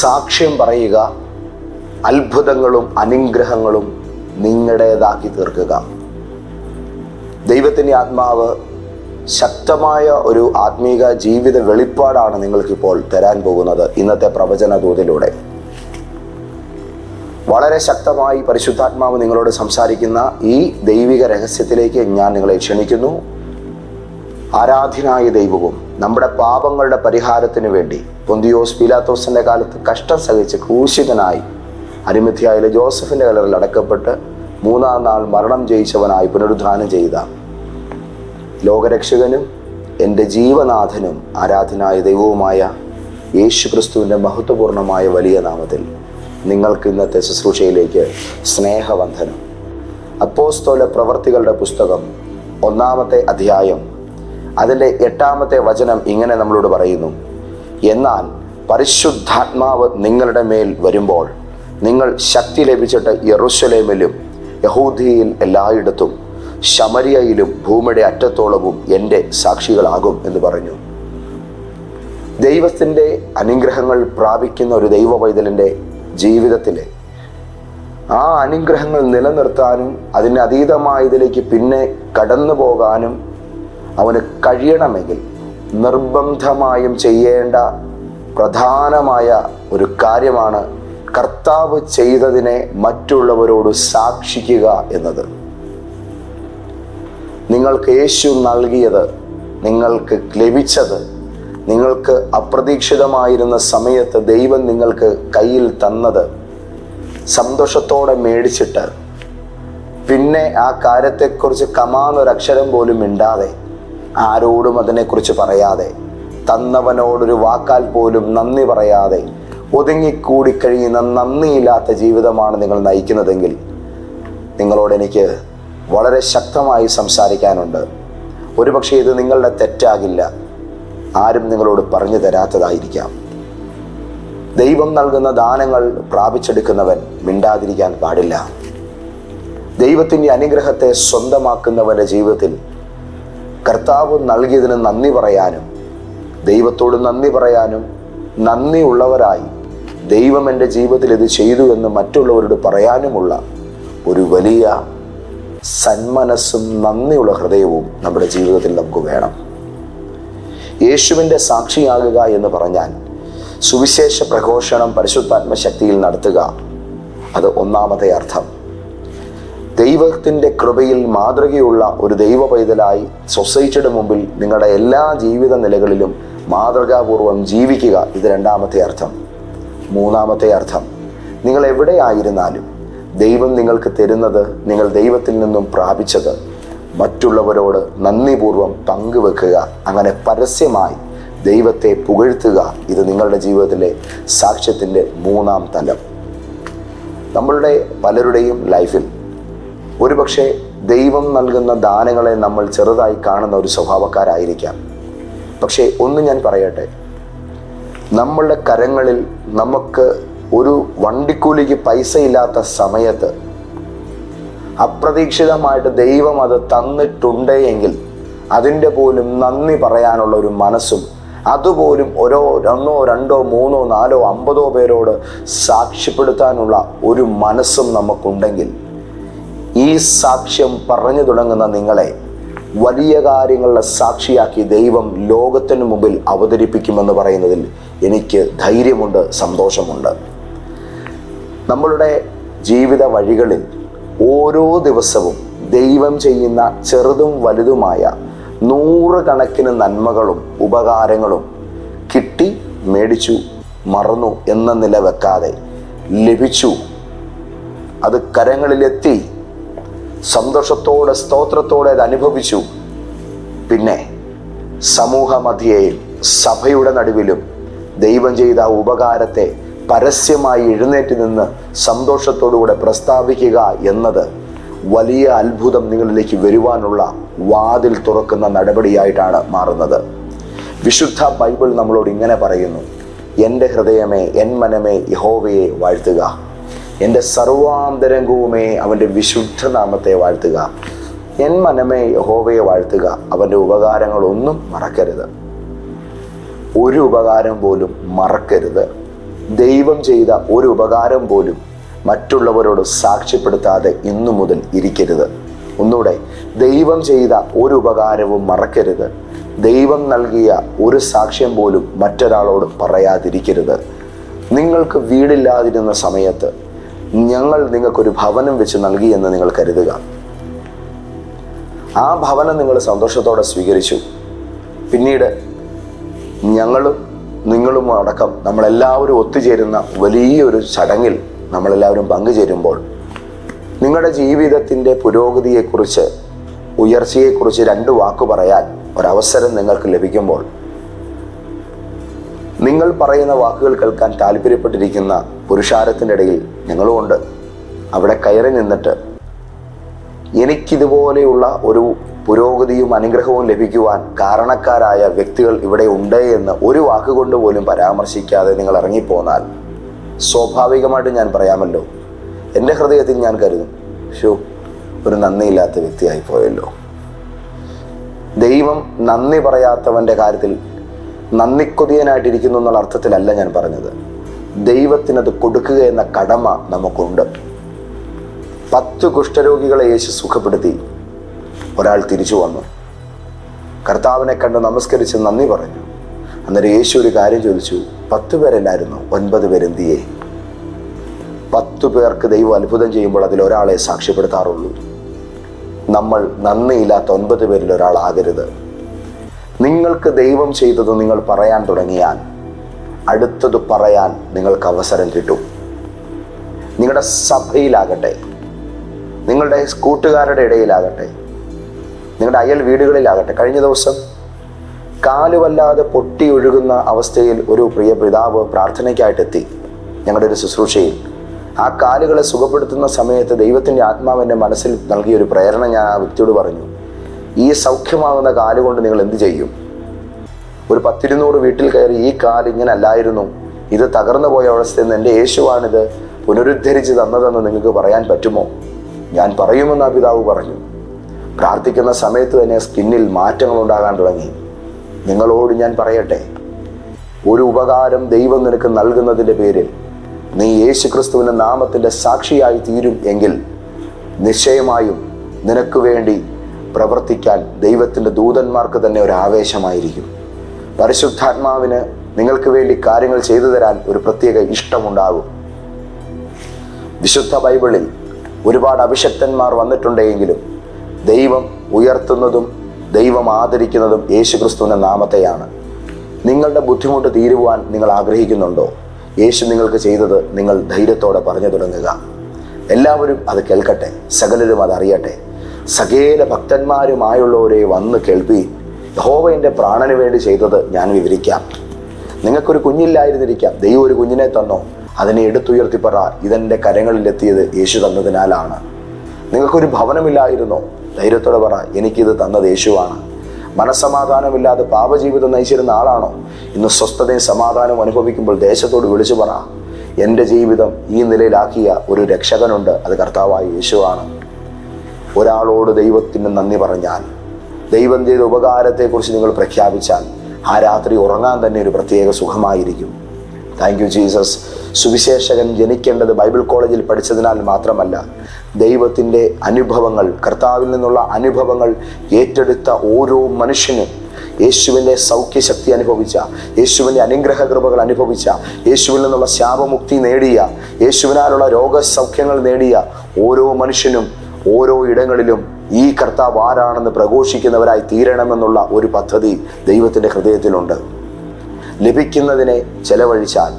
സാക്ഷ്യം പറയുക അത്ഭുതങ്ങളും അനുഗ്രഹങ്ങളും നിങ്ങളുടേതാക്കി തീർക്കുക. ദൈവത്തിന്റെ ആത്മാവ് ശക്തമായ ഒരു ആത്മീക ജീവിത വെളിപ്പാടാണ് നിങ്ങൾക്കിപ്പോൾ തരാൻ പോകുന്നത് ഇന്നത്തെ പ്രവചന ദൂതിലൂടെ വളരെ ശക്തമായി പരിശുദ്ധാത്മാവ് നിങ്ങളോട് സംസാരിക്കുന്ന ഈ ദൈവിക രഹസ്യത്തിലേക്ക് ഞാൻ നിങ്ങളെ ക്ഷണിക്കുന്നു. ആരാധ്യനായ ദൈവവും നമ്മുടെ പാപങ്ങളുടെ പരിഹാരത്തിന് വേണ്ടി പൊന്തിയോസ് പീലാത്തോസിന്റെ കാലത്ത് കഷ്ടം സഹിച്ച് ക്രൂശിതനായി അരിമിഥ്യായിലെ ജോസഫിന്റെ കലറിൽ അടക്കപ്പെട്ട് മൂന്നാം നാൾ മരണം ജയിച്ചവനായി പുനരുദ്ധാനം ചെയ്ത ലോകരക്ഷകനും എന്റെ ജീവനാഥനും ആരാധനായ ദൈവവുമായ യേശു ക്രിസ്തുവിന്റെ മഹത്വപൂർണമായ വലിയ നാമത്തിൽ നിങ്ങൾക്ക് ഇന്നത്തെ ശുശ്രൂഷയിലേക്ക് സ്നേഹവന്ധനം അപ്പോസ്തോല പ്രവർത്തികളുടെ പുസ്തകം ഒന്നാമത്തെ അധ്യായം അതിന്റെ എട്ടാമത്തെ വചനം ഇങ്ങനെ നമ്മളോട് പറയുന്നു. എന്നാൽ പരിശുദ്ധാത്മാവ് നിങ്ങളുടെ മേൽ വരുമ്പോൾ നിങ്ങൾ ശക്തി ലഭിച്ചിട്ട് യറുസലേമിലും യഹൂദിയിൽ എല്ലായിടത്തും ശമരിയയിലും ഭൂമിയുടെ അറ്റത്തോളവും എന്റെ സാക്ഷികളാകും എന്ന് പറഞ്ഞു. ദൈവത്തിന്റെ അനുഗ്രഹങ്ങൾ പ്രാപിക്കുന്ന ഒരു ദൈവ പൈതലിന്റെ ജീവിതത്തിലെ ആ അനുഗ്രഹങ്ങൾ നിലനിർത്താനും അതിന് അതീതമായതിലേക്ക് പിന്നെ കടന്നു പോകാനും അവന് കഴിയണമെങ്കിൽ നിർബന്ധമായും ചെയ്യേണ്ട പ്രധാനമായ ഒരു കാര്യമാണ് കർത്താവ് ചെയ്തതിനെ മറ്റുള്ളവരോട് സാക്ഷിക്കുക എന്നത്. നിങ്ങൾക്ക് യേശു നൽകിയത് നിങ്ങൾക്ക് ലഭിച്ചത് നിങ്ങൾക്ക് അപ്രതീക്ഷിതമായിരുന്ന സമയത്ത് ദൈവം നിങ്ങൾക്ക് കയ്യിൽ തന്നത് സന്തോഷത്തോടെ മേടിച്ചിട്ട്. പിന്നെ ആ കാര്യത്തെക്കുറിച്ച് കമാന്നൊരക്ഷരം പോലും മിണ്ടാതെ ആരോടും അതിനെക്കുറിച്ച് പറയാതെ തന്നവനോടൊരു വാക്കാൽ പോലും നന്ദി പറയാതെ ഒതുങ്ങിക്കൂടി കഴിയുന്ന നന്ദിയില്ലാത്ത ജീവിതമാണ് നിങ്ങൾ നയിക്കുന്നതെങ്കിൽ നിങ്ങളോട് എനിക്ക് വളരെ ശക്തമായി സംസാരിക്കാനുണ്ട്. ഒരുപക്ഷെ ഇത് നിങ്ങളുടെ തെറ്റാകില്ല. ആരും നിങ്ങളോട് പറഞ്ഞു തരാത്തതായിരിക്കാം. ദൈവം നൽകുന്ന ദാനങ്ങൾ പ്രാപിച്ചെടുക്കുന്നവൻ മിണ്ടാതിരിക്കാൻ പാടില്ല. ദൈവത്തിന്റെ അനുഗ്രഹത്തെ സ്വന്തമാക്കുന്നവന്റെ ജീവിതത്തിൽ കർത്താവ് നൽകിയതിന് നന്ദി പറയാനും ദൈവത്തോട് നന്ദി പറയാനും നന്ദിയുള്ളവരായി ദൈവം എന്റെ ജീവിതത്തിൽ ഇത് ചെയ്തു എന്ന് മറ്റുള്ളവരോട് പറയാനുമുള്ള ഒരു വലിയ സന്മനസ്സും നന്ദിയുള്ള ഹൃദയവും നമ്മുടെ ജീവിതത്തിൽ നമുക്ക് വേണം. യേശുവിന്റെ സാക്ഷിയാകുക എന്ന് പറഞ്ഞാൽ സുവിശേഷ പ്രഘോഷണം പരിശുദ്ധാത്മ ശക്തിയിൽ നടത്തുക അത് ഒന്നാമത്തെ അർത്ഥം. ദൈവത്തിന്റെ കൃപയിൽ മാതൃകയുള്ള ഒരു ദൈവ പൈതലായി സൊസൈറ്റിയുടെ മുമ്പിൽ നിങ്ങളുടെ എല്ലാ ജീവിത നിലകളിലും മാതൃകാപൂർവം ജീവിക്കുക. ഇത് രണ്ടാമത്തെ അർത്ഥം. മൂന്നാമത്തെ അർത്ഥം. നിങ്ങൾ എവിടെയായിരുന്നാലും ദൈവം നിങ്ങൾക്ക് തരുന്നത് നിങ്ങൾ ദൈവത്തിൽ നിന്നും പ്രാപിച്ചത്. മറ്റുള്ളവരോട് നന്ദിപൂർവം പങ്കുവെക്കുക. അങ്ങനെ പരസ്യമായി ദൈവത്തെ പുകഴ്ത്തുക. ഇത് നിങ്ങളുടെ ജീവിതത്തിലെ സാക്ഷ്യത്തിന്റെ മൂന്നാം തലം. നമ്മളുടെ പലരുടെയും ലൈഫിൽ ഒരുപക്ഷെ ദൈവം നൽകുന്ന ദാനങ്ങളെ നമ്മൾ ചെറുതായി കാണുന്ന ഒരു സ്വഭാവക്കാരായിരിക്കാം. പക്ഷേ ഒന്ന് ഞാൻ പറയട്ടെ. നമ്മളുടെ കരങ്ങളിൽ നമുക്ക് ഒരു വണ്ടിക്കൂലിക്ക് പൈസ ഇല്ലാത്ത സമയത്ത് അപ്രതീക്ഷിതമായിട്ട് ദൈവം അത് തന്നിട്ടുണ്ട് എങ്കിൽ അതിന്റെ പോലും നന്ദി പറയാനുള്ള ഒരു മനസ്സും അതുപോലും ഓരോ ഒന്നോ രണ്ടോ മൂന്നോ നാലോ അമ്പതോ പേരോട് സാക്ഷ്യപ്പെടുത്താനുള്ള ഒരു മനസ്സും നമുക്കുണ്ടെങ്കിൽ ഈ സാക്ഷ്യം പറഞ്ഞു തുടങ്ങുന്ന നിങ്ങളെ വലിയ കാര്യങ്ങളുടെ സാക്ഷിയാക്കി ദൈവം ലോകത്തിന് മുമ്പിൽ അവതരിപ്പിക്കുമെന്ന് പറയുന്നതിൽ എനിക്ക് ധൈര്യമുണ്ട് സന്തോഷമുണ്ട്. നമ്മളുടെ ജീവിത വഴികളിൽ ഓരോ ദിവസവും ദൈവം ചെയ്യുന്ന ചെറുതും വലുതുമായ നൂറുകണക്കിന് നന്മകളും ഉപകാരങ്ങളും കിട്ടി മേടിച്ചു മറന്നു എന്ന നില വെക്കാതെ ലഭിച്ചു. അത് കരങ്ങളിലെത്തി സന്തോഷത്തോടെ സ്തോത്രത്തോടെ അത് അനുഭവിച്ചു. പിന്നെ സമൂഹ മധ്യയിൽ സഭയുടെ നടുവിലും ദൈവം ചെയ്ത ഉപകാരത്തെ പരസ്യമായി എഴുന്നേറ്റ് നിന്ന് സന്തോഷത്തോടുകൂടെ പ്രസ്താവിക്കുക എന്നത് വലിയ അത്ഭുതം നിങ്ങളിലേക്ക് വരുവാനുള്ള വാതിൽ തുറക്കുന്ന നടപടിയായിട്ടാണ് മാറുന്നത്. വിശുദ്ധ ബൈബിൾ നമ്മളോട് ഇങ്ങനെ പറയുന്നു എന്റെ ഹൃദയമേ എൻ മനമേ യഹോവയെ വാഴ്ത്തുക. എന്റെ സർവാന്തരംഗവുമേ അവന്റെ വിശുദ്ധ നാമത്തെ വാഴ്ത്തുക. എൻ മനമേ യഹോവയെ വാഴ്ത്തുക. അവന്റെ ഉപകാരങ്ങളൊന്നും മറക്കരുത്. ഒരു ഉപകാരം പോലും മറക്കരുത്. ദൈവം ചെയ്ത ഒരു ഉപകാരം പോലും മറ്റുള്ളവരോട് സാക്ഷ്യപ്പെടുത്താതെ ഇന്നു മുതൽ ഇരിക്കരുത്. ഒന്നുകൂടെ ദൈവം ചെയ്ത ഒരു ഉപകാരവും മറക്കരുത്. ദൈവം നൽകിയ ഒരു സാക്ഷ്യം പോലും മറ്റൊരാളോട് പറയാതിരിക്കരുത്. നിങ്ങൾക്ക് വീടില്ലാതിരുന്ന സമയത്ത് ഞങ്ങൾ നിങ്ങൾക്കൊരു ഭവനം വെച്ച് നൽകി എന്ന് നിങ്ങൾ കരുതുക. ആ ഭവനം നിങ്ങൾ സന്തോഷത്തോടെ സ്വീകരിച്ചു. പിന്നീട് ഞങ്ങളും നിങ്ങളും അടക്കം നമ്മളെല്ലാവരും ഒത്തുചേരുന്ന വലിയൊരു ചടങ്ങിൽ നമ്മളെല്ലാവരും പങ്കുചേരുമ്പോൾ നിങ്ങളുടെ ജീവിതത്തിന്റെ പുരോഗതിയെക്കുറിച്ച് ഉയർച്ചയെക്കുറിച്ച് രണ്ട് വാക്ക് പറയാൻ ഒരവസരം നിങ്ങൾക്ക് ലഭിക്കുമ്പോൾ നിങ്ങൾ പറയുന്ന വാക്കുകൾ കേൾക്കാൻ താല്പര്യപ്പെട്ടിരിക്കുന്ന പുരുഷാരത്തിന്റെ ഇടയിൽ ഞങ്ങളുമുണ്ട് അവിടെ കയറി നിന്നിട്ട് എനിക്കിതുപോലെയുള്ള ഒരു പുരോഗതിയും അനുഗ്രഹവും ലഭിക്കുവാൻ കാരണക്കാരായ വ്യക്തികൾ ഇവിടെ ഉണ്ട് എന്ന് ഒരു വാക്കുകൊണ്ട് പോലും പരാമർശിക്കാതെ നിങ്ങൾ ഇറങ്ങിപ്പോന്നാൽ സ്വാഭാവികമായിട്ട് ഞാൻ പറയാമല്ലോ. എന്റെ ഹൃദയത്തിൽ ഞാൻ കരുതും ഷോ ഒരു നന്ദിയില്ലാത്ത വ്യക്തിയായി പോയല്ലോ ദൈവം നന്ദി പറയാത്തവന്റെ കാര്യത്തിൽ നന്ദിക്കൊതിയനായിട്ടിരിക്കുന്നു എന്നുള്ള അർത്ഥത്തിലല്ല ഞാൻ പറഞ്ഞത്. ദൈവത്തിനത് കൊടുക്കുക എന്ന കടമ നമുക്കുണ്ട്. പത്ത് കുഷ്ഠരോഗികളെ യേശു സുഖപ്പെടുത്തി. ഒരാൾ തിരിച്ചു വന്നു. കർത്താവിനെ കണ്ട് നമസ്കരിച്ച് നന്ദി പറഞ്ഞു. അന്നേരം യേശു ഒരു കാര്യം ചോദിച്ചു. പത്ത് പേരല്ലായിരുന്നു? ഒൻപത് പേരെന്തിയെ? പത്തു പേർക്ക് ദൈവം അത്ഭുതം ചെയ്യുമ്പോൾ അതിൽ ഒരാളെ സാക്ഷ്യപ്പെടുത്താറുള്ളൂ. നമ്മൾ നന്ദിയില്ലാത്ത ഒൻപത് പേരിൽ ഒരാളാകരുത് നിങ്ങൾക്ക് ദൈവം ചെയ്തത് നിങ്ങൾ പറയാൻ തുടങ്ങിയാൽ അടുത്തത് പറയാൻ നിങ്ങൾക്ക് അവസരം കിട്ടും. നിങ്ങളുടെ സഭയിലാകട്ടെ നിങ്ങളുടെ കൂട്ടുകാരുടെ ഇടയിലാകട്ടെ നിങ്ങളുടെ അയൽ വീടുകളിലാകട്ടെ കഴിഞ്ഞ ദിവസം കാലുവല്ലാതെ പൊട്ടി ഒഴുകുന്ന അവസ്ഥയിൽ ഒരു പ്രിയ പിതാവ് പ്രാർത്ഥനയ്ക്കായിട്ടെത്തി ഞങ്ങളുടെ ഒരു ശുശ്രൂഷയിൽ. ആ കാലുകളെ സുഖപ്പെടുത്തുന്ന സമയത്ത് ദൈവത്തിന്റെ ആത്മാവ് എന്റെ മനസ്സിൽ നൽകിയ ഒരു പ്രേരണ ഞാൻ ആ വ്യക്തിയോട് പറഞ്ഞു. ഈ സൗഖ്യമാകുന്ന കാലുകൊണ്ട് നിങ്ങൾ എന്ത് ചെയ്യും? ഒരു പത്തിരുന്നൂറ് വീട്ടിൽ കയറി ഈ കാൽ ഇങ്ങനെ അല്ലായിരുന്നു. ഇത് തകർന്നു പോയ അവസ്ഥയിൽ നിന്ന് എന്റെ യേശുവാണിത് പുനരുദ്ധരിച്ച് തന്നതെന്ന് നിങ്ങൾക്ക് പറയാൻ പറ്റുമോ? ഞാൻ പറയുമെന്ന് ആ പിതാവ് പറഞ്ഞു. പ്രാർത്ഥിക്കുന്ന സമയത്ത് തന്നെ സ്കിന്നിൽ മാറ്റങ്ങൾ ഉണ്ടാകാൻ തുടങ്ങി. നിങ്ങളോട് ഞാൻ പറയട്ടെ ഒരു ഉപകാരം ദൈവം നിനക്ക് നൽകുന്നതിന്റെ പേരിൽ നീ യേശു ക്രിസ്തുവിന്റെ നാമത്തിന്റെ സാക്ഷിയായി തീരും എങ്കിൽ നിശ്ചയമായും നിനക്ക് വേണ്ടി പ്രവർത്തിക്കാൻ ദൈവത്തിന്റെ ദൂതന്മാർക്ക് തന്നെ ഒരു ആവേശമായിരിക്കും. പരിശുദ്ധാത്മാവിന് നിങ്ങൾക്ക് വേണ്ടി കാര്യങ്ങൾ ചെയ്തു തരാൻ ഒരു പ്രത്യേക ഇഷ്ടമുണ്ടാകും. വിശുദ്ധ ബൈബിളിൽ ഒരുപാട് അഭിഷക്തന്മാർ വന്നിട്ടുണ്ടെങ്കിലും ദൈവം ഉയർത്തുന്നതും ദൈവം ആദരിക്കുന്നതും യേശുക്രിസ്തുവിന്റെ നാമത്തെയാണ്. നിങ്ങളുടെ ബുദ്ധിമുട്ട് തീരുവാൻ നിങ്ങൾ ആഗ്രഹിക്കുന്നുണ്ടോ? യേശു നിങ്ങൾക്ക് ചെയ്തത് നിങ്ങൾ ധൈര്യത്തോടെ പറഞ്ഞു തുടങ്ങുക. എല്ലാവരും അത് കേൾക്കട്ടെ സകലരും അത് അറിയട്ടെ. സകേല ഭക്തന്മാരുമായുള്ളവരെ വന്ന് കേൾപ്പി. യഹോവ എന്റെ പ്രാണന് വേണ്ടി ചെയ്തത് ഞാൻ വിവരിക്കാം. നിങ്ങൾക്കൊരു കുഞ്ഞില്ലായിരുന്നിരിക്കാം. ദൈവം ഒരു കുഞ്ഞിനെ തന്നോ? അതിനെ എടുത്തുയർത്തി പറ ഇതെന്റെ കരങ്ങളിലെത്തിയത് യേശു തന്നതിനാലാണ്. നിങ്ങൾക്കൊരു ഭവനമില്ലായിരുന്നോ? ധൈര്യത്തോടെ പറ എനിക്കിത് തന്നത് യേശുവാണ്. മനസ്സമാധാനമില്ലാതെ പാപജീവിതം നയിച്ചിരുന്ന ആളാണോ? ഇന്ന് സ്വസ്ഥതയും സമാധാനവും അനുഭവിക്കുമ്പോൾ ദേശത്തോട് വിളിച്ചു പറ. എന്റെ ജീവിതം ഈ നിലയിലാക്കിയ ഒരു രക്ഷകനുണ്ട്. അത് കർത്താവായ യേശുവാണ്. ഒരാളോട് ദൈവത്തിന് നന്ദി പറഞ്ഞാൽ ദൈവം ചെയ്ത ഉപകാരത്തെക്കുറിച്ച് നിങ്ങൾ പ്രഖ്യാപിച്ചാൽ ആ രാത്രി ഉറങ്ങാൻ തന്നെ ഒരു പ്രത്യേക സുഖമായിരിക്കും. Thank you Jesus Suviseshakan ജനിക്കേണ്ടത് Bible കോളേജിൽ പഠിച്ചതിനാൽ മാത്രമല്ല ദൈവത്തിന്റെ അനുഭവങ്ങൾ കർത്താവിൽ നിന്നുള്ള അനുഭവങ്ങൾ ഏറ്റെടുത്ത ഓരോ മനുഷ്യനും യേശുവിന്റെ സൗഖ്യശക്തി അനുഭവിച്ച യേശുവിന്റെ അനുഗ്രഹ കൃപകൾ അനുഭവിച്ച യേശുവിൽ നിന്നുള്ള ശാപമുക്തി നേടിയ യേശുവിനാലുള്ള രോഗസൗഖ്യങ്ങൾ നേടിയ ഓരോ മനുഷ്യനും ഓരോ ഇടങ്ങളിലും ഈ കർത്താവ് ആരാണെന്ന് പ്രഘോഷിക്കുന്നവരായി തീരണമെന്നുള്ള ഒരു പദ്ധതി ദൈവത്തിന്റെ ഹൃദയത്തിലുണ്ട്. ലഭിക്കുന്നതിനെ ചെലവഴിച്ചാൽ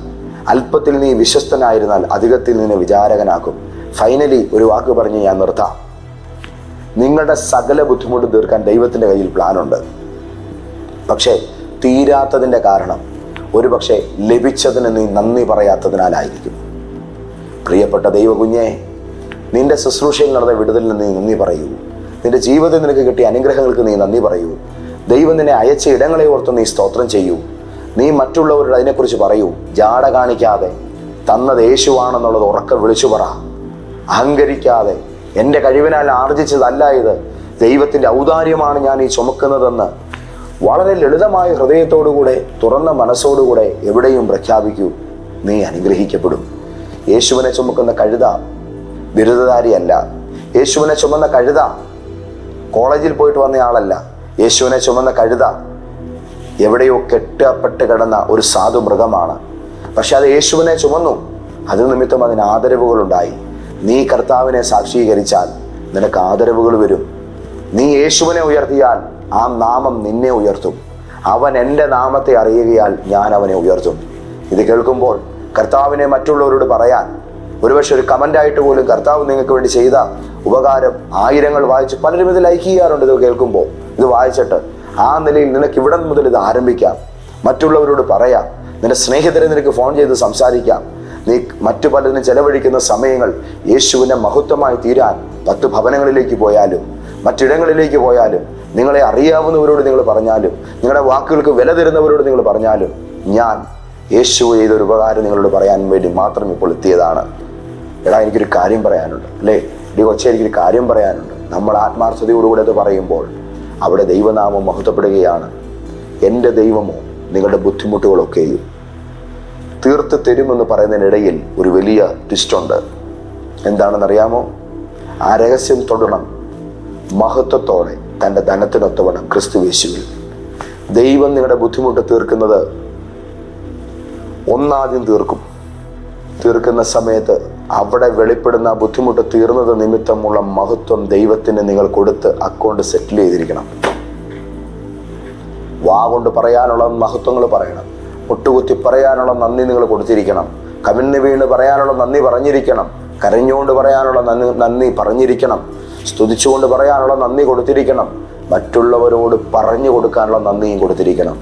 അല്പത്തിൽ നീ വിശ്വസ്തനായിരുന്നാൽ അധികത്തിൽ നിന്നെ വിചാരകനാക്കും ഫൈനലി ഒരു വാക്ക് പറഞ്ഞ് ഞാൻ നിർത്താം. നിങ്ങളുടെ സകല ബുദ്ധിമുട്ട് തീർക്കാൻ ദൈവത്തിന്റെ കയ്യിൽ പ്ലാനുണ്ട്. പക്ഷേ തീരാത്തതിന്റെ കാരണം ഒരു പക്ഷേ ലഭിച്ചതിന് നീ നന്ദി പറയാത്തതിനാലായിരിക്കും. പ്രിയപ്പെട്ട ദൈവ കുഞ്ഞെ നിന്റെ ശുശ്രൂഷയിൽ നടന്ന വിടുതലിന് നീ നന്ദി പറയൂ. നിന്റെ ജീവിതത്തിൽ നിനക്ക് കിട്ടിയ അനുഗ്രഹങ്ങൾക്ക് നീ നന്ദി പറയൂ. ദൈവം നിന്നെ അയച്ച ഇടങ്ങളെ ഓർത്ത് നീ സ്തോത്രം ചെയ്യൂ. നീ മറ്റുള്ളവരോട് അതിനെക്കുറിച്ച് പറയൂ. ജാട കാണിക്കാതെ തന്നത് യേശുവാണെന്നുള്ളത് ഉറക്കെ വിളിച്ചു പറ. അഹങ്കരിക്കാതെ എന്റെ കഴിവിനാൽ ആർജിച്ചതല്ല ഇത്. ദൈവത്തിന്റെ ഔദാര്യമാണ് ഞാൻ ഈ ചുമക്കുന്നതെന്ന് വളരെ ലളിതമായ ഹൃദയത്തോടുകൂടെ തുറന്ന മനസ്സോടുകൂടെ എവിടെയും പ്രഖ്യാപിക്കൂ. നീ അനുഗ്രഹിക്കപ്പെടും. യേശുവിനെ ചുമക്കുന്ന കഴുത ബിരുദധാരിയല്ല. യേശുവിനെ ചുമന്ന കഴുത. കോളേജിൽ പോയിട്ട് വന്ന ആളല്ല യേശുവിനെ ചുമന്ന കഴുത. എവിടെയോ കെട്ടപ്പെട്ട് കിടന്ന ഒരു സാധു മൃഗമാണ്. പക്ഷെ അത് യേശുവിനെ ചുമന്നു. അത് നിമിത്തം അതിന് ആദരവുകളുണ്ടായി. നീ കർത്താവിനെ സാക്ഷീകരിച്ചാൽ നിനക്ക് ആദരവുകൾ വരും. നീ യേശുവിനെ ഉയർത്തിയാൽ ആ നാമം നിന്നെ ഉയർത്തും. അവൻ എന്റെ നാമത്തെ അറിയുകയാൽ ഞാൻ അവനെ ഉയർത്തും. ഇത് കേൾക്കുമ്പോൾ കർത്താവിനെ മറ്റുള്ളവരോട് പറയാൻ ഒരുപക്ഷെ ഒരു കമന്റായിട്ട് പോലും കർത്താവ് നിങ്ങൾക്ക് വേണ്ടി ചെയ്ത ഉപകാരം ആയിരങ്ങൾ വായിച്ച് പലരും ഇത് ലൈക്ക് ചെയ്യാറുണ്ട് ഇത് കേൾക്കുമ്പോൾ. ഇത് വായിച്ചിട്ട് ആ നിലയിൽ നിനക്ക് ഇവിടെ മുതൽ ഇത് ആരംഭിക്കാം. മറ്റുള്ളവരോട് പറയാം. നിന്റെ സ്നേഹിതരെ നിനക്ക് ഫോൺ ചെയ്ത് സംസാരിക്കാം. നീ മറ്റു പലതിനും ചെലവഴിക്കുന്ന സമയങ്ങൾ യേശുവിനെ മഹത്വമായി തീരാൻ പത്ത് ഭവനങ്ങളിലേക്ക് പോയാലും മറ്റിടങ്ങളിലേക്ക് പോയാലും നിങ്ങളെ അറിയാവുന്നവരോട് നിങ്ങൾ പറഞ്ഞാലും നിങ്ങളുടെ വാക്കുകൾക്ക് വില തരുന്നവരോട് നിങ്ങൾ പറഞ്ഞാലും ഞാൻ യേശു ചെയ്തൊരു ഉപകാരം നിങ്ങളോട് പറയാൻ വേണ്ടി മാത്രം ഇപ്പോൾ എത്തിയതാണ്. എടാ എനിക്കൊരു കാര്യം പറയാനുണ്ട് അല്ലേ? ഇടി കൊച്ചെ എനിക്കൊരു കാര്യം പറയാനുണ്ട്. നമ്മൾ ആത്മാർത്ഥതയോടുകൂടെ അത് പറയുമ്പോൾ അവിടെ ദൈവനാമം മഹത്വപ്പെടുകയാണ്. എന്റെ ദൈവമോ നിങ്ങളുടെ ബുദ്ധിമുട്ടുകളൊക്കെയും തീർത്ത് തരുമെന്ന് പറയുന്നതിനിടയിൽ ഒരു വലിയ ട്വിസ്റ്റുണ്ട് എന്താണെന്നറിയാമോ? ആ രഹസ്യം തൊടണം. മഹത്വത്തോടെ തന്റെ ധനത്തിനൊത്തവണ്ണം ക്രിസ്തു യേശുവിൽ. ദൈവം നിങ്ങളുടെ ബുദ്ധിമുട്ട് തീർക്കുന്നത് ഒന്നാദ്യം തീർക്കും. തീർക്കുന്ന സമയത്ത് അവിടെ വെളിപ്പെടുന്ന ബുദ്ധിമുട്ട് തീർന്നത് നിമിത്തമുള്ള മഹത്വം ദൈവത്തിന് നിങ്ങൾ കൊടുത്ത് അക്കൗണ്ട് സെറ്റിൽ ചെയ്തിരിക്കണം. വാ കൊണ്ട് പറയാനുള്ള മഹത്വങ്ങൾ പറയണം. മുട്ടുകുത്തി പറയാനുള്ള നന്ദി നിങ്ങൾ കൊടുത്തിരിക്കണം. കവിന്ന് വീണ് പറയാനുള്ള നന്ദി പറഞ്ഞിരിക്കണം. കരഞ്ഞുകൊണ്ട് പറയാനുള്ള നന്ദി നന്ദി പറഞ്ഞിരിക്കണം. സ്തുതിച്ചുകൊണ്ട് പറയാനുള്ള നന്ദി കൊടുത്തിരിക്കണം. മറ്റുള്ളവരോട് പറഞ്ഞു കൊടുക്കാനുള്ള നന്ദിയും കൊടുത്തിരിക്കണം.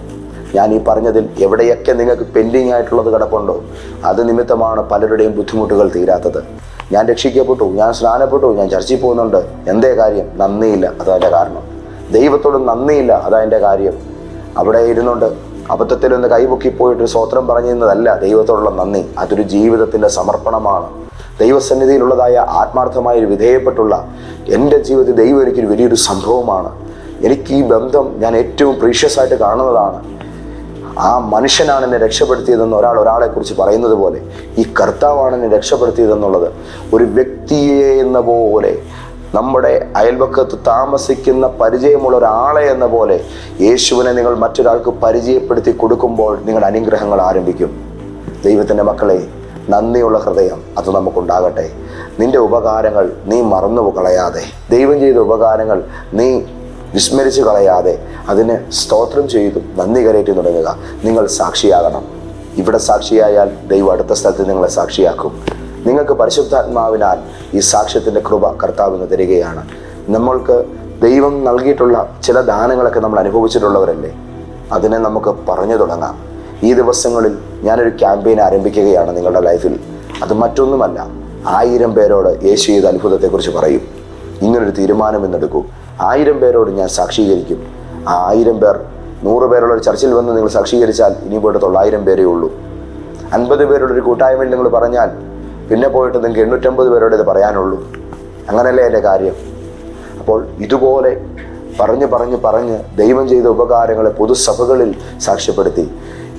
ഞാൻ ഈ പറഞ്ഞതിൽ എവിടെയൊക്കെ നിങ്ങൾക്ക് പെൻഡിങ് ആയിട്ടുള്ളത് കിടപ്പുണ്ടോ അത് നിമിത്തമാണ് പലരുടെയും ബുദ്ധിമുട്ടുകൾ തീരാത്തത്. ഞാൻ രക്ഷിക്കപ്പെട്ടു ഞാൻ സ്നാനപ്പെട്ടു ഞാൻ ചർച്ചയിൽ പോകുന്നുണ്ട്. എന്തേ കാര്യം? നന്ദിയില്ല അതതിന്റെ കാരണം. ദൈവത്തോട് നന്ദിയില്ല അതതിന്റെ കാര്യം. അവിടെ ഇരുന്നുണ്ട് അബദ്ധത്തിലൊന്ന് കൈപൊക്കി പോയിട്ട് സ്വോത്രം പറഞ്ഞിരുന്നതല്ല ദൈവത്തോടുള്ള നന്ദി. അതൊരു ജീവിതത്തിന്റെ സമർപ്പണമാണ്. ദൈവസന്നിധിയിലുള്ളതായ ആത്മാർത്ഥമായ ഒരു വിധേയപ്പെട്ടുള്ള എന്റെ ജീവിതത്തിൽ ദൈവം എനിക്കൊരു വലിയൊരു സംഭവമാണ്. എനിക്ക് ഈ ബന്ധം ഞാൻ ഏറ്റവും പ്രീഷ്യസായിട്ട് കാണുന്നതാണ്. ആ മനുഷ്യനാണ് എന്നെ രക്ഷപ്പെടുത്തിയതെന്ന് ഒരാൾ ഒരാളെ കുറിച്ച് പറയുന്നത് പോലെ ഈ കർത്താവാണ് എന്നെ രക്ഷപ്പെടുത്തിയതെന്നുള്ളത് ഒരു വ്യക്തിയെ എന്ന പോലെ നമ്മുടെ അയൽവക്കത്ത് താമസിക്കുന്ന പരിചയമുള്ള ഒരാളെ എന്ന പോലെ യേശുവിനെ നിങ്ങൾ മറ്റൊരാൾക്ക് പരിചയപ്പെടുത്തി കൊടുക്കുമ്പോൾ നിങ്ങളുടെ അനുഗ്രഹങ്ങൾ ആരംഭിക്കും. ദൈവത്തിന്റെ മക്കളെ നന്ദിയുള്ള ഹൃദയം അത് നമുക്കുണ്ടാകട്ടെ. നിന്റെ ഉപകാരങ്ങൾ നീ മറന്നു കളയാതെ ദൈവം ചെയ്ത ഉപകാരങ്ങൾ നീ വിസ്മരിച്ചു കളയാതെ അതിന് സ്തോത്രം ചെയ്തു നന്ദി കരയറ്റി തുടങ്ങുക. നിങ്ങൾ സാക്ഷിയാകണം. ഇവിടെ സാക്ഷിയായാൽ ദൈവം അടുത്ത സ്ഥലത്ത് നിങ്ങളെ സാക്ഷിയാക്കും. നിങ്ങൾക്ക് പരിശുദ്ധാത്മാവിനാൽ ഈ സാക്ഷ്യത്തിന്റെ കൃപ കർത്താവിന് തരികയാണ്. നമ്മൾക്ക് ദൈവം നൽകിയിട്ടുള്ള ചില ദാനങ്ങളൊക്കെ നമ്മൾ അനുഭവിച്ചിട്ടുള്ളവരല്ലേ? അതിനെ നമുക്ക് പറഞ്ഞു തുടങ്ങാം. ഈ ദിവസങ്ങളിൽ ഞാനൊരു ക്യാമ്പയിൻ ആരംഭിക്കുകയാണ് നിങ്ങളുടെ ലൈഫിൽ. അത് മറ്റൊന്നുമല്ല. ആയിരം പേരോട് യേശു ചെയ്ത അത്ഭുതത്തെക്കുറിച്ച് പറയും. ഇങ്ങനൊരു തീരുമാനം എന്നെടുക്കൂ ആയിരം പേരോട് ഞാൻ സാക്ഷീകരിക്കും. ആ ആയിരം പേർ നൂറ് പേരുള്ള ഒരു ചർച്ചിൽ വന്ന് നിങ്ങൾ സാക്ഷീകരിച്ചാൽ ഇനി പോയിട്ട് തൊള്ളായിരം പേരേ ഉള്ളൂ. അൻപത് പേരുടെ ഒരു കൂട്ടായ്മയിൽ നിങ്ങൾ പറഞ്ഞാൽ പിന്നെ പോയിട്ട് നിങ്ങൾക്ക് എണ്ണൂറ്റമ്പത് പേരോട് ഇത് പറയാനുള്ളൂ. അങ്ങനല്ലേ എന്റെ കാര്യം? അപ്പോൾ ഇതുപോലെ പറഞ്ഞ് പറഞ്ഞ് പറഞ്ഞ് ദൈവം ചെയ്ത ഉപകാരങ്ങളെ പൊതുസഭകളിൽ സാക്ഷ്യപ്പെടുത്തി.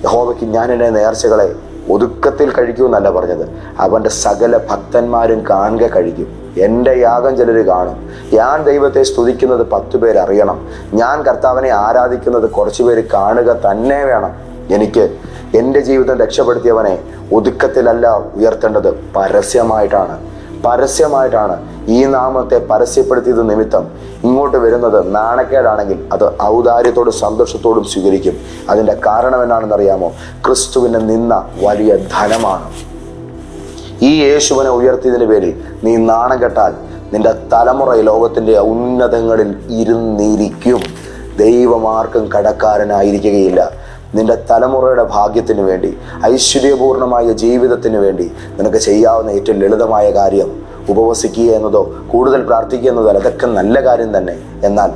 യഹോവയ്ക്ക് ഞാൻ എന്റെ നേർച്ചകളെ ഒതുക്കത്തിൽ കഴിക്കുമെന്നല്ല പറഞ്ഞത്. അവന്റെ സകല ഭക്തന്മാരും കാണുക കഴിക്കും. എന്റെ യാഗം ചിലർ കാണും. ഞാൻ ദൈവത്തെ സ്തുതിക്കുന്നത് പത്ത് പേര് അറിയണം. ഞാൻ കർത്താവിനെ ആരാധിക്കുന്നത് കുറച്ച് പേര് കാണുക തന്നെ വേണം. എനിക്ക് എന്റെ ജീവിതം രക്ഷപ്പെടുത്തിയവനെ ഒതുക്കത്തിലല്ല ഉയർത്തേണ്ടത്. പരസ്യമായിട്ടാണ്. പരസ്യമായിട്ടാണ് ഈ നാമത്തെ പരസ്യപ്പെടുത്തിയത് നിമിത്തം ഇങ്ങോട്ട് വരുന്നത് നാണക്കേടാണെങ്കിൽ അത് ഔദാര്യത്തോടും സന്തോഷത്തോടും സ്വീകരിക്കും. അതിന്റെ കാരണം എന്നാണെന്നറിയാമോ? ക്രിസ്തുവിന്റെ നിന്ന വലിയ ധനമാണ്. ഈ യേശുവിനെ ഉയർത്തിയതിന്റെ പേരിൽ നീ നാണം കെട്ടാൽ നിന്റെ തലമുറ ലോകത്തിന്റെ ഉന്നതങ്ങളിൽ ഇരുന്നിരിക്കും. ദൈവമാർക്കും കടക്കാരനായിരിക്കുകയില്ല. നിന്റെ തലമുറയുടെ ഭാഗ്യത്തിന് വേണ്ടി ഐശ്വര്യപൂർണമായ ജീവിതത്തിന് വേണ്ടി നിനക്ക് ചെയ്യാവുന്ന ഏറ്റവും ലളിതമായ കാര്യം ഉപവസിക്കുക എന്നതോ കൂടുതൽ പ്രാർത്ഥിക്കുക എന്നതോ അതൊക്കെ നല്ല കാര്യം തന്നെ. എന്നാൽ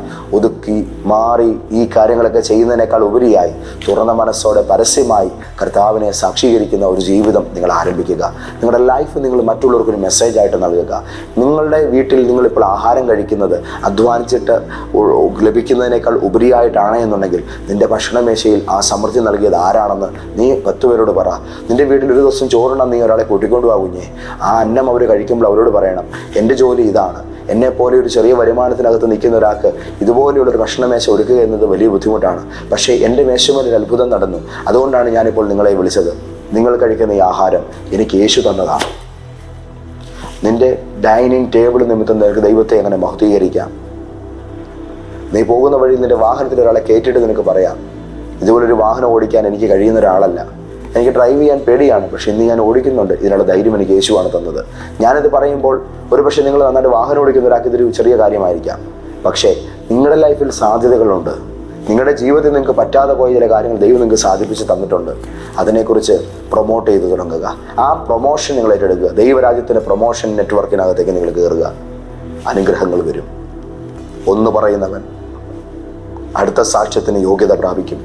ഒതുക്ക മാറി ഈ കാര്യങ്ങളൊക്കെ ചെയ്യുന്നതിനേക്കാൾ ഉപരിയായി തുറന്ന മനസ്സോടെ പരസ്യമായി കർത്താവിനെ സാക്ഷീകരിക്കുന്ന ഒരു ജീവിതം നിങ്ങൾ ആരംഭിക്കുക. നിങ്ങളുടെ ലൈഫ് നിങ്ങൾ മറ്റുള്ളവർക്കൊരു മെസ്സേജ് ആയിട്ട് നൽകുക. നിങ്ങളുടെ വീട്ടിൽ നിങ്ങളിപ്പോൾ ആഹാരം കഴിക്കുന്നത് അധ്വാനിച്ചിട്ട് ലഭിക്കുന്നതിനേക്കാൾ ഉപരിയായിട്ടാണ് എന്നുണ്ടെങ്കിൽ നിന്റെ ഭക്ഷണമേശയിൽ ആ സമൃദ്ധി നൽകിയത് ആരാണെന്ന് നീ പത്ത് പേരോട് പറ. നിന്റെ വീട്ടിൽ ഒരു ദിവസം ചോറുണ്ണാൻ നീ ഒരാളെ കൂട്ടിക്കൊണ്ടു വാ കുഞ്ഞേ. ആ അന്നം അവർ കഴിക്കുമ്പോൾ അവരോട് പറയണം എന്റെ ജോലി ഇതാണ്. എന്നെ പോലെ ഒരു ചെറിയ വരുമാനത്തിനകത്ത് നിൽക്കുന്ന ഒരാൾക്ക് ഇതുപോലെയുള്ള ഒരു ഭക്ഷണമേശ ഒരുക്കുക എന്നത് വലിയ ബുദ്ധിമുട്ടാണ്. പക്ഷേ എന്റെ മേശമേൽ ഒരു അത്ഭുതം നടന്നു. അതുകൊണ്ടാണ് ഞാനിപ്പോൾ നിങ്ങളെ വിളിച്ചത്. നിങ്ങൾ കഴിക്കുന്ന ഈ ആഹാരം എനിക്ക് യേശു തന്നതാണ്. നിന്റെ ഡൈനിങ് ടേബിൾ നിമിത്തം നിനക്ക് ദൈവത്തെ എങ്ങനെ മഹത്വീകരിക്കാം? നീ പോകുന്ന വഴി നിന്റെ വാഹനത്തിൽ ഒരാളെ കയറ്റിയിട്ട് നിനക്ക് പറയാം. ഇതുപോലൊരു വാഹനം ഓടിക്കാൻ എനിക്ക് കഴിയുന്ന ഒരാളല്ല. എനിക്ക് ഡ്രൈവ് ചെയ്യാൻ പേടിയാണ്. പക്ഷെ ഇന്ന് ഞാൻ ഓടിക്കുന്നുണ്ട്. ഇതിനുള്ള ധൈര്യം എനിക്ക് യേശുവാണ് തന്നത്. ഞാനിത് പറയുമ്പോൾ ഒരു പക്ഷേ നിങ്ങൾ നന്നായിട്ട് വാഹനം ഓടിക്കുന്ന ഒരാൾക്ക് ഇതൊരു ചെറിയ കാര്യമായിരിക്കാം. പക്ഷേ നിങ്ങളുടെ ലൈഫിൽ സാധ്യതകളുണ്ട്. നിങ്ങളുടെ ജീവിതത്തിൽ നിങ്ങൾക്ക് പറ്റാതെ പോയ ചില കാര്യങ്ങൾ ദൈവം നിങ്ങൾക്ക് സാധിപ്പിച്ച് തന്നിട്ടുണ്ട്. അതിനെക്കുറിച്ച് പ്രൊമോട്ട് ചെയ്ത് തുടങ്ങുക. ആ പ്രൊമോഷൻ നിങ്ങൾ ഏറ്റെടുക്കുക. ദൈവരാജ്യത്തിന്റെ പ്രൊമോഷൻ നെറ്റ്വർക്കിനകത്തേക്ക് നിങ്ങൾ കയറുക. അനുഗ്രഹങ്ങൾ വരും. ഒന്ന് പറയുന്നവൻ അടുത്ത സാക്ഷ്യത്തിന് യോഗ്യത പ്രാപിക്കും.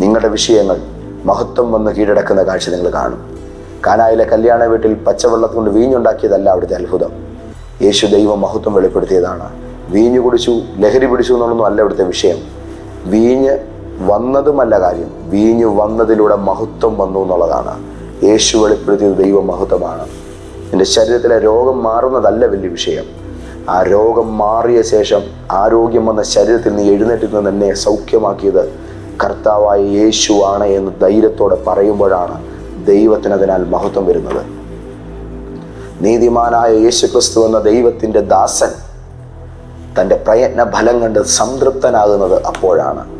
നിങ്ങളുടെ വിഷയങ്ങൾ മഹത്വം വന്ന് കീഴടക്കുന്ന കാഴ്ച നിങ്ങൾ കാണും. കാനായിലെ കല്യാണ വീട്ടിൽ പച്ചവെള്ളത്തിൽ കൊണ്ട് വീഞ്ഞുണ്ടാക്കിയതല്ല അവിടുത്തെ അത്ഭുതം. യേശു ദൈവം മഹത്വം വെളിപ്പെടുത്തിയതാണ്. വീഞ്ഞു കുടിച്ചു ലഹരി പിടിച്ചു എന്നുള്ളതൊന്നും അല്ല ഇവിടുത്തെ വിഷയം. വീഞ്ഞ് വന്നതുമല്ല കാര്യം. വീഞ്ഞ് വന്നതിലൂടെ മഹത്വം വന്നു എന്നുള്ളതാണ്. യേശു വെളിപ്പെടുത്തിയത് ദൈവ മഹത്വമാണ് നിന്റെ ശരീരത്തിലെ രോഗം മാറുന്നതല്ല വലിയ വിഷയം. ആ രോഗം മാറിയ ശേഷം ആരോഗ്യം വന്ന ശരീരത്തിൽ നിന്ന് എഴുന്നേറ്റിൽ നിന്ന് എന്നെ സൗഖ്യമാക്കിയത് കർത്താവായ യേശുവാണ് എന്ന് ധൈര്യത്തോടെ പറയുമ്പോഴാണ് ദൈവത്തിന് അതിനാൽ മഹത്വം വരുന്നത്. നീതിമാനായ യേശു ക്രിസ്തു എന്ന ദൈവത്തിന്റെ ദാസൻ തന്റെ പ്രയത്ന ഫലം കണ്ട് സംതൃപ്തനാകുന്നത് അപ്പോഴാണ്.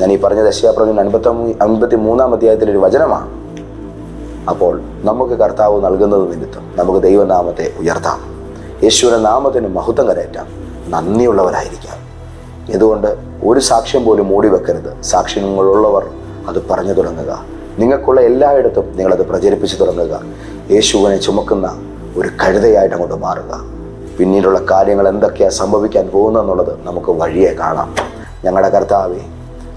ഞാൻ ഈ പറഞ്ഞ ദശയാപ്രവചനം അൻപത്തി അൻപത്തി മൂന്നാം അധ്യായത്തിലൊരു വചനമാണ്. അപ്പോൾ നമുക്ക് കർത്താവ് നൽകുന്നത് നിമിത്തം നമുക്ക് ദൈവനാമത്തെ ഉയർത്താം. യേശുവിന്റെ നാമത്തിന് മഹത്വം കരയറ്റാം നന്ദിയുള്ളവരായിരിക്കാം. ഇതുകൊണ്ട് ഒരു സാക്ഷ്യം പോലും മൂടി വെക്കരുത്. സാക്ഷ്യങ്ങളുള്ളവർ അത് പറഞ്ഞു തുടങ്ങുക. നിങ്ങൾക്കുള്ള എല്ലായിടത്തും നിങ്ങളത് പ്രചരിപ്പിച്ചു തുടങ്ങുക. യേശുവിനെ ചുമക്കുന്ന ഒരു കഴുതയായിട്ട് അങ്ങോട്ട് മാറുക. പിന്നീടുള്ള കാര്യങ്ങൾ എന്തൊക്കെയാണ് സംഭവിക്കാൻ പോകുന്നതെന്നുള്ളത് നമുക്ക് വഴിയെ കാണാം. ഞങ്ങളുടെ കർത്താവെ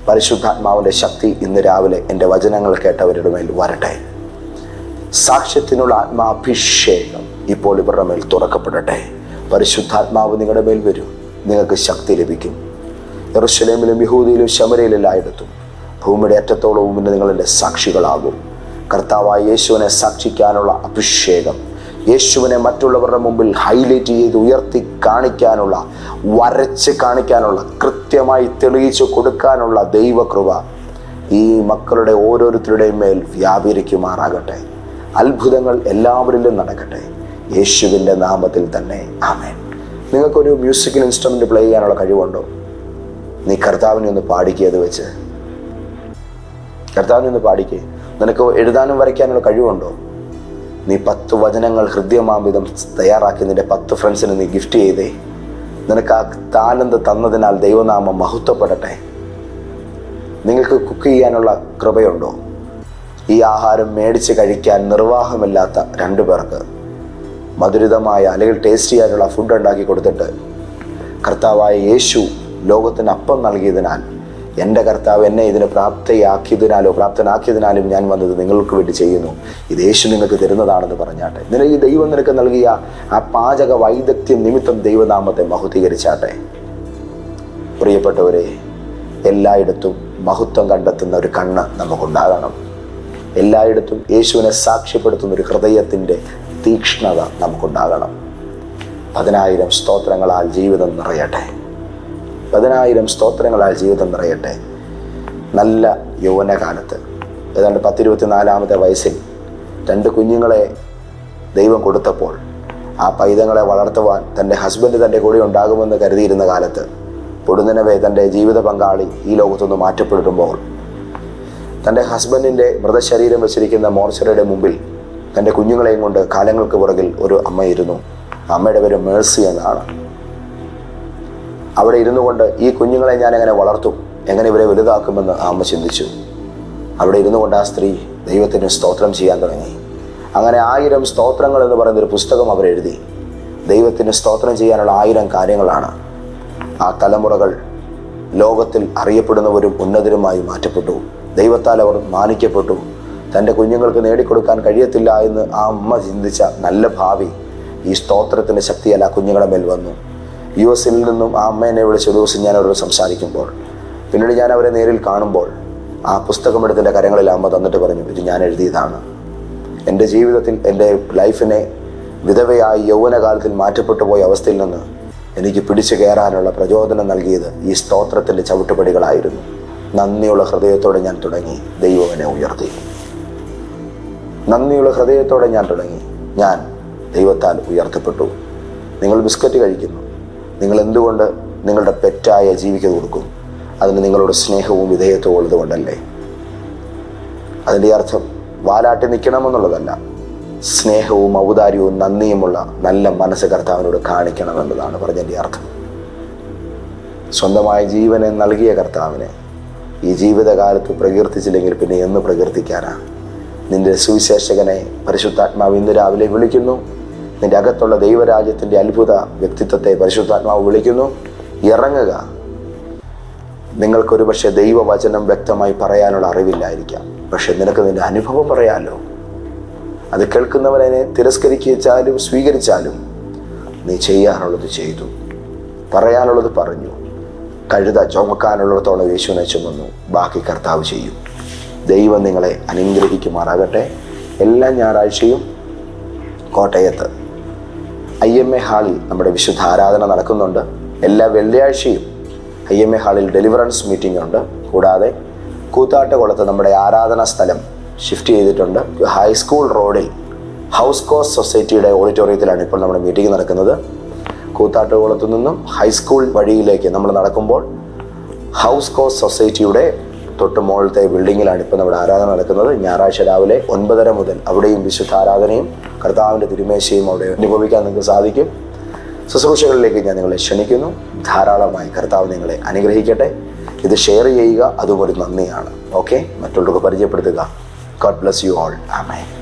പരിശുദ്ധാത്മാവിന്റെ ശക്തി ഇന്ന് രാവിലെ എന്റെ വചനങ്ങൾ കേട്ടവരുടെ മേൽ വരട്ടെ. സാക്ഷ്യത്തിനുള്ള ആത്മാഭിഷേകം ഇപ്പോൾ ഇവരുടെ മേൽ തുറക്കപ്പെടട്ടെ. പരിശുദ്ധാത്മാവ് നിങ്ങളുടെ മേൽ വരും. നിങ്ങൾക്ക് ശക്തി ലഭിക്കും. എറുസലേമിലും യഹൂദിയിലും ശമരയിലും എല്ലായിടത്തും ഭൂമിയുടെ അറ്റത്തോളവും പിന്നെ നിങ്ങളുടെ സാക്ഷികളാകും. കർത്താവായ യേശുവിനെ സാക്ഷിക്കാനുള്ള അഭിഷേകം യേശുവിനെ മറ്റുള്ളവരുടെ മുമ്പിൽ ഹൈലൈറ്റ് ചെയ്ത് ഉയർത്തി കാണിക്കാനുള്ള വരച്ച് കാണിക്കാനുള്ള കൃത്യമായി തെളിയിച്ചു കൊടുക്കാനുള്ള ദൈവകൃപ ഈ മക്കളുടെ ഓരോരുത്തരുടെയും മേൽ വ്യാപരിക്കുമാറാകട്ടെ. അത്ഭുതങ്ങൾ എല്ലാവരിലും നടക്കട്ടെ. യേശുവിന്റെ നാമത്തിൽ തന്നെ. ആമേൻ. നിങ്ങൾക്കൊരു മ്യൂസിക്കൽ ഇൻസ്ട്രുമെന്റ് പ്ലേ ചെയ്യാനുള്ള കഴിവുണ്ടോ? നീ കർത്താവിനെ ഒന്ന് പാടിക്കുക വെച്ച്. കർത്താവിനെ ഒന്ന് പാടിക്കേ. നിനക്ക് എഴുതാനും വരയ്ക്കാനുള്ള കഴിവുണ്ടോ? നീ പത്ത് വചനങ്ങൾ ഹൃദ്യമാംവിധം തയ്യാറാക്കി നിന്റെ പത്ത് ഫ്രണ്ട്സിന് നീ ഗിഫ്റ്റ് ചെയ്തേ. നിനക്ക് ആ താലന്ത് തന്നതിനാൽ ദൈവനാമം മഹത്വപ്പെടട്ടെ. നിങ്ങൾക്ക് കുക്ക് ചെയ്യാനുള്ള കൃപയുണ്ടോ? ഈ ആഹാരം മേടിച്ച് കഴിക്കാൻ നിർവാഹമില്ലാത്ത രണ്ടു പേർക്ക്. മധുരിതമായ അല്ലെങ്കിൽ ടേസ്റ്റ് ചെയ്യാനുള്ള ഫുഡ് ഉണ്ടാക്കി കൊടുത്തിട്ട് കർത്താവായ യേശു ലോകത്തിന് അപ്പം നൽകിയതിനാൽ എന്റെ കർത്താവ് എന്നെ ഇതിന് പ്രാപ്തയാക്കിയതിനാലോ പ്രാപ്തനാക്കിയതിനാലും ഞാൻ വന്നത് നിങ്ങൾക്ക് വേണ്ടി ചെയ്യുന്നു. ഇത് യേശു നിങ്ങൾക്ക് തരുന്നതാണെന്ന് പറഞ്ഞാട്ടെ. നിന ഈ ദൈവം നിനക്ക് നൽകിയ ആ പാചക വൈദഗ്ധ്യം നിമിത്തം ദൈവനാമത്തെ മഹുദ്ധീകരിച്ചാട്ടെ പ്രിയപ്പെട്ടവരെ എല്ലായിടത്തും മഹത്വം കണ്ടെത്തുന്ന ഒരു കണ്ണ് നമുക്കുണ്ടാകണം. എല്ലായിടത്തും യേശുവിനെ സാക്ഷ്യപ്പെടുത്തുന്ന ഒരു ഹൃദയത്തിന്റെ തീക്ഷ്ണത നമുക്കുണ്ടാകണം. പതിനായിരം സ്തോത്രങ്ങളാൽ ജീവിതം നിറയട്ടെ. പതിനായിരം സ്തോത്രങ്ങളാൽ ജീവിതം നിറയട്ടെ. നല്ല യൗവനകാലത്ത്. ഏതാണ്ട് പത്തിരുപത്തിനാലാമത്തെ വയസ്സിൽ രണ്ട് കുഞ്ഞുങ്ങളെ ദൈവം കൊടുത്തപ്പോൾ ആ പൈതങ്ങളെ വളർത്തുവാൻ തന്റെ ഹസ്ബൻഡ് തന്റെ കൂടെ ഉണ്ടാകുമെന്ന് കരുതിയിരുന്ന കാലത്ത് പൊടുന്നനവേ തന്റെ ജീവിത പങ്കാളി ഈ ലോകത്തുനിന്ന് മാറ്റപ്പെടുമ്പോൾ തന്റെ ഹസ്ബൻഡിന്റെ മൃതശരീരം വെച്ചിരിക്കുന്ന മോർച്ചറിയുടെ മുമ്പിൽ തന്റെ കുഞ്ഞുങ്ങളെയും കൊണ്ട് കാലങ്ങൾക്ക് പുറകിൽ ഒരു അമ്മയിരുന്നു അമ്മയുടെ പേര് മേഴ്സി എന്നാണ്. അവിടെ ഇരുന്നു കൊണ്ട് ഈ കുഞ്ഞുങ്ങളെ ഞാൻ എങ്ങനെ വളർത്തും? എങ്ങനെ ഇവരെ വലുതാക്കുമെന്ന് അമ്മ ചിന്തിച്ചു. അവിടെ ഇരുന്നു കൊണ്ട് ആ സ്ത്രീ ദൈവത്തിന് സ്തോത്രം ചെയ്യാൻ തുടങ്ങി. അങ്ങനെ ആയിരം സ്തോത്രങ്ങൾ എന്ന് പറയുന്ന ഒരു പുസ്തകം അവർ എഴുതി. ദൈവത്തിന് സ്തോത്രം ചെയ്യാനുള്ള ആയിരം കാര്യങ്ങളാണ് ആ തലമുറകൾ ലോകത്തിൽ അറിയപ്പെടുന്നവരും ഉന്നതരുമായി മാറ്റപ്പെട്ടു. ദൈവത്താൽ അവർ മാനിക്കപ്പെട്ടു. തന്റെ കുഞ്ഞുങ്ങൾക്ക് നേടിക്കൊടുക്കാൻ കഴിയത്തില്ല എന്ന് ആ അമ്മ ചിന്തിച്ച നല്ല ഭാവി ഈ സ്തോത്രത്തിന്റെ ശക്തിയല്ല കുഞ്ഞുങ്ങളുടെ മേൽ വന്നു. യു എസിൽ നിന്നും ആ അമ്മ എന്നെ വിളിച്ച ദിവസം ഞാൻ അവരോട് സംസാരിക്കുമ്പോൾ പിന്നീട് ഞാൻ അവരെ നേരിൽ കാണുമ്പോൾ ആ പുസ്തകം എടുത്തിന്റെ കരങ്ങളിൽ അമ്മ തന്നിട്ട് പറഞ്ഞു ഇത് ഞാൻ എഴുതിയതാണ്. എന്റെ ജീവിതത്തിൽ എന്റെ ലൈഫിനെ വിധവയായി യൗവനകാലത്തിൽ മാറ്റപ്പെട്ടു പോയ അവസ്ഥയിൽ നിന്ന് എനിക്ക് പിടിച്ചു കയറാനുള്ള പ്രചോദനം നൽകിയത് ഈ സ്തോത്രത്തിന്റെ ചവിട്ടുപടികളായിരുന്നു. നന്ദിയുള്ള ഹൃദയത്തോടെ ഞാൻ തുടങ്ങി. ദൈവവനെ ഉയർത്തി. നന്ദിയുള്ള ഹൃദയത്തോടെ ഞാൻ തുടങ്ങി. ഞാൻ ദൈവത്താൽ ഉയർത്തപ്പെട്ടു. നിങ്ങൾ ബിസ്ക്കറ്റ് കഴിക്കുന്നു. നിങ്ങൾ എന്തുകൊണ്ട് നിങ്ങളുടെ പെറ്റായ ജീവിക്ക് കൊടുക്കും? അതിന് നിങ്ങളുടെ സ്നേഹവും വിധേയത്വവും ഉള്ളതുകൊണ്ടല്ലേ അതിന്റെ അർത്ഥം വാലാട്ടി നിൽക്കണമെന്നുള്ളതല്ല. സ്നേഹവും ഔദാര്യവും നന്ദിയുമുള്ള നല്ല മനസ്സ് കർത്താവിനോട് കാണിക്കണമെന്നതാണ് പറഞ്ഞതിന്റെ അർത്ഥം. സ്വന്തമായ ജീവനെ നൽകിയ കർത്താവിനെ ഈ ജീവിതകാലത്ത് പ്രകീർത്തിച്ചില്ലെങ്കിൽ പിന്നെ എന്ന് പ്രകീർത്തിക്കാനാണ് നിന്റെ സുവിശേഷകനെ പരിശുദ്ധാത്മാവ് ഇന്ന് രാവിലെ വിളിക്കുന്നു. നിന്റെ അകത്തുള്ള ദൈവരാജ്യത്തിന്റെ അത്ഭുത വ്യക്തിത്വത്തെ പരിശുദ്ധാത്മാവ് വിളിക്കുന്നു. ഇറങ്ങുക. നിങ്ങൾക്കൊരു പക്ഷേ ദൈവവചനം വ്യക്തമായി പറയാനുള്ള അറിവില്ലായിരിക്കാം. പക്ഷെ നിനക്ക് നിന്റെ അനുഭവം പറയാമല്ലോ അത് കേൾക്കുന്നവനെ തിരസ്കരിച്ചാലും സ്വീകരിച്ചാലും നീ ചെയ്യാനുള്ളത് ചെയ്തു. പറയാനുള്ളത് പറഞ്ഞു. കഴുത ചുമക്കാനുള്ളിടത്തോളം യേശുവിനെ ചുമന്നു. ബാക്കി കർത്താവ് ചെയ്യും. ദൈവം നിങ്ങളെ അനുഗ്രഹിക്കുമാറാകട്ടെ. എല്ലാ ഞായറാഴ്ചയും കോട്ടയത്ത്. എം ഹാളിൽ നമ്മുടെ വിശുദ്ധ ആരാധന നടക്കുന്നുണ്ട്. എല്ലാ വെള്ളിയാഴ്ചയും ഐ എം എ ഹാളിൽ ഡെലിവറൻസ് മീറ്റിംഗ് ഉണ്ട് കൂടാതെ കൂത്താട്ടുകുളത്ത് നമ്മുടെ ആരാധന സ്ഥലം ഷിഫ്റ്റ് ചെയ്തിട്ടുണ്ട്. ഹൈസ്കൂൾ റോഡിൽ ഹൗസ് കോസ് സൊസൈറ്റിയുടെ ഓഡിറ്റോറിയത്തിലാണ് ഇപ്പോൾ നമ്മുടെ മീറ്റിംഗ് നടക്കുന്നത്. കൂത്താട്ടുകുളത്തു നിന്നും ഹൈസ്കൂൾ വഴിയിലേക്ക് നമ്മൾ നടക്കുമ്പോൾ ഹൗസ് കോസ് സൊസൈറ്റിയുടെ തൊട്ട് മുകളിലത്തെ ബിൽഡിങ്ങിലാണ് ഇപ്പോൾ നമ്മുടെ ആരാധന നടക്കുന്നത്. ഞായറാഴ്ച രാവിലെ ഒൻപതര മുതൽ അവിടെയും വിശുദ്ധ ആരാധനയും കർത്താവിന്റെ തിരുമേശയും അവിടെ അനുഭവിക്കാൻ നിങ്ങൾക്ക് സാധിക്കും. ശുശ്രൂഷകളിലേക്ക് ഞാൻ നിങ്ങളെ ക്ഷണിക്കുന്നു. ധാരാളമായി കർത്താവ് നിങ്ങളെ അനുഗ്രഹിക്കട്ടെ. ഇത് ഷെയർ ചെയ്യുക അതും ഒരു നന്ദിയാണ്. ഓക്കെ മറ്റുള്ളവർക്ക് പരിചയപ്പെടുത്തുക. ഗോഡ് ബ്ലസ് യു ഓൾ ആമേ